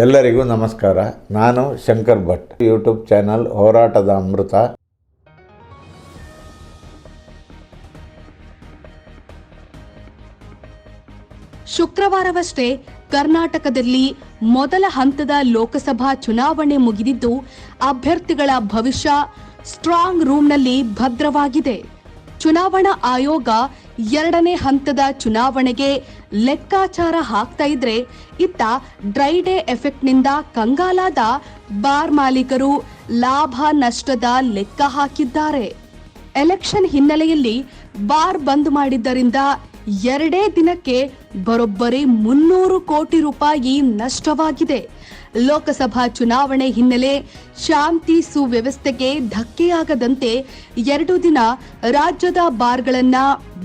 ಎಲ್ಲರಿಗೂ ನಮಸ್ಕಾರ. ನಾನು ಶಂಕರ್ ಭಟ್. ಯೂಟ್ಯೂಬ್ ಚಾನಲ್ ಹೋರಾಟದ ಅಮೃತ. ಶುಕ್ರವಾರವಷ್ಟೇ ಕರ್ನಾಟಕದಲ್ಲಿ ಮೊದಲ ಹಂತದ ಲೋಕಸಭಾ ಚುನಾವಣೆ ಮುಗಿದಿದ್ದು, ಅಭ್ಯರ್ಥಿಗಳ ಭವಿಷ್ಯ ಸ್ಟ್ರಾಂಗ್ ರೂಮ್ನಲ್ಲಿ ಭದ್ರವಾಗಿದೆ. ಚುನಾವಣಾ ಆಯೋಗ ಎರಡನೇ ಹಂತದ ಚುನಾವಣೆಗೆ ಲೆಕ್ಕಾಚಾರ ಹಾಕ್ತಾ ಇದ್ರೆ ಇತ್ತ ಡ್ರೈ ಡೇ ಎಫೆಕ್ಟ್ನಿಂದ ಕಂಗಾಲಾದ ಬಾರ್ ಮಾಲೀಕರು ಲಾಭ ನಷ್ಟದ ಲೆಕ್ಕ ಹಾಕಿದ್ದಾರೆ. ಎಲೆಕ್ಷನ್ ಹಿನ್ನೆಲೆಯಲ್ಲಿ ಬಾರ್ ಬಂದ್ ಮಾಡಿದ್ದರಿಂದ ಎರಡೇ ದಿನಕ್ಕೆ ಬರೋಬ್ಬರಿ ಮುನ್ನೂರು ಕೋಟಿ ರೂಪಾಯಿ ನಷ್ಟವಾಗಿದೆ. ಲೋಕಸಭಾ ಚುನಾವಣೆ ಹಿನ್ನೆಲೆ ಶಾಂತಿ ಸುವ್ಯವಸ್ಥೆಗೆ ಧಕ್ಕೆಯಾಗದಂತೆ ಎರಡು ದಿನ ರಾಜ್ಯದ ಬಾರ್ಗಳನ್ನ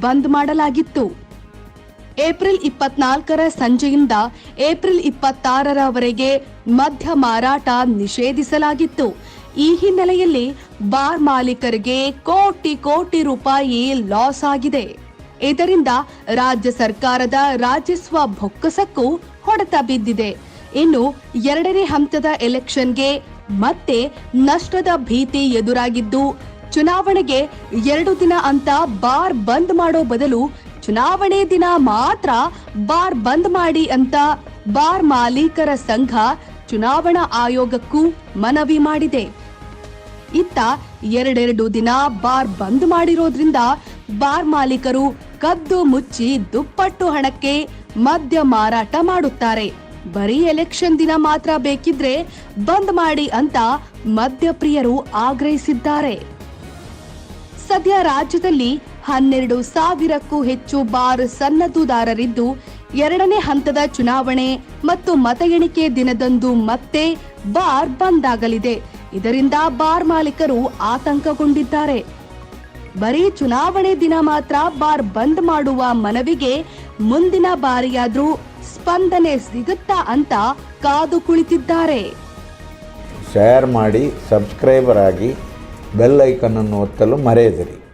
ಬಂದ್ ಮಾಡಲಾಗಿತ್ತು. ಏಪ್ರಿಲ್ ಇಪ್ಪತ್ನಾಲ್ಕರ ಸಂಜೆಯಿಂದ ಏಪ್ರಿಲ್ ಇಪ್ಪತ್ತಾರರವರೆಗೆ ಮದ್ಯ ಮಾರಾಟ ನಿಷೇಧಿಸಲಾಗಿತ್ತು. ಈ ಹಿನ್ನೆಲೆಯಲ್ಲಿ ಬಾರ್ ಮಾಲೀಕರಿಗೆ ಕೋಟಿ ಕೋಟಿ ರೂಪಾಯಿ ಲಾಸ್ ಆಗಿದೆ. ಇದರಿಂದ ರಾಜ್ಯ ಸರ್ಕಾರದ ರಾಜಸ್ವ ಬೊಕ್ಕಸಕ್ಕೂ ಹೊಡೆತ ಬಿದ್ದಿದೆ. ಇನ್ನು ಎರಡನೇ ಹಂತದ ಎಲೆಕ್ಷನ್ಗೆ ಮತ್ತೆ ನಷ್ಟದ ಭೀತಿ ಎದುರಾಗಿದ್ದು, ಚುನಾವಣೆಗೆ ಎರಡು ದಿನ ಅಂತ ಬಾರ್ ಬಂದ್ ಮಾಡೋ ಬದಲು ಚುನಾವಣೆ ದಿನ ಮಾತ್ರ ಬಾರ್ ಬಂದ್ ಮಾಡಿ ಅಂತ ಬಾರ್ ಮಾಲೀಕರ ಸಂಘ ಚುನಾವಣಾ ಆಯೋಗಕ್ಕೂ ಮನವಿ ಮಾಡಿದೆ. ಇತ್ತ ಎರಡೆರಡು ದಿನ ಬಾರ್ ಬಂದ್ ಮಾಡಿರೋದ್ರಿಂದ ಬಾರ್ ಮಾಲೀಕರು ಕದ್ದು ಮುಚ್ಚಿ ದುಪ್ಪಟ್ಟು ಹಣಕ್ಕೆ ಮದ್ಯ ಮಾರಾಟ ಮಾಡುತ್ತಾರೆ. ಬರೀ ಎಲೆಕ್ಷನ್ ದಿನ ಮಾತ್ರ ಬೇಕಿದ್ರೆ ಬಂದ್ ಮಾಡಿ ಅಂತ ಮದ್ಯಪ್ರಿಯರು ಆಗ್ರಹಿಸಿದ್ದಾರೆ. ಸದ್ಯ ರಾಜ್ಯದಲ್ಲಿ ಹನ್ನೆರಡು ಸಾವಿರಕ್ಕೂ ಹೆಚ್ಚು ಬಾರ್ ಸನ್ನದ್ದುದಾರರಿದ್ದು, ಎರಡನೇ ಹಂತದ ಚುನಾವಣೆ ಮತ್ತು ಮತ ಎಣಿಕೆ ದಿನದಂದು ಮತ್ತೆ ಬಾರ್ ಬಂದ್ ಆಗಲಿದೆ. ಇದರಿಂದ ಬಾರ್ ಮಾಲೀಕರು ಆತಂಕಗೊಂಡಿದ್ದಾರೆ. ಬರೀ ಚುನಾವಣೆ ದಿನ ಮಾತ್ರ ಬಾರ್ ಬಂದ್ ಮಾಡುವ ಮನವಿಗೆ ಮುಂದಿನ ಬಾರಿಯಾದ್ರೂ ಸ್ಪಂದನೆ ಸಿಗುತ್ತಾ ಅಂತ ಕಾದು ಕುಳಿತಿದ್ದಾರೆ. ಶೇರ್ ಮಾಡಿ ಸಬ್ಸ್ಕ್ರೈಬರ್ ಆಗಿ ಬೆಲ್ ಐಕನ್ನನ್ನು ಒತ್ತಲು ಮರೆಯದಿರಿ.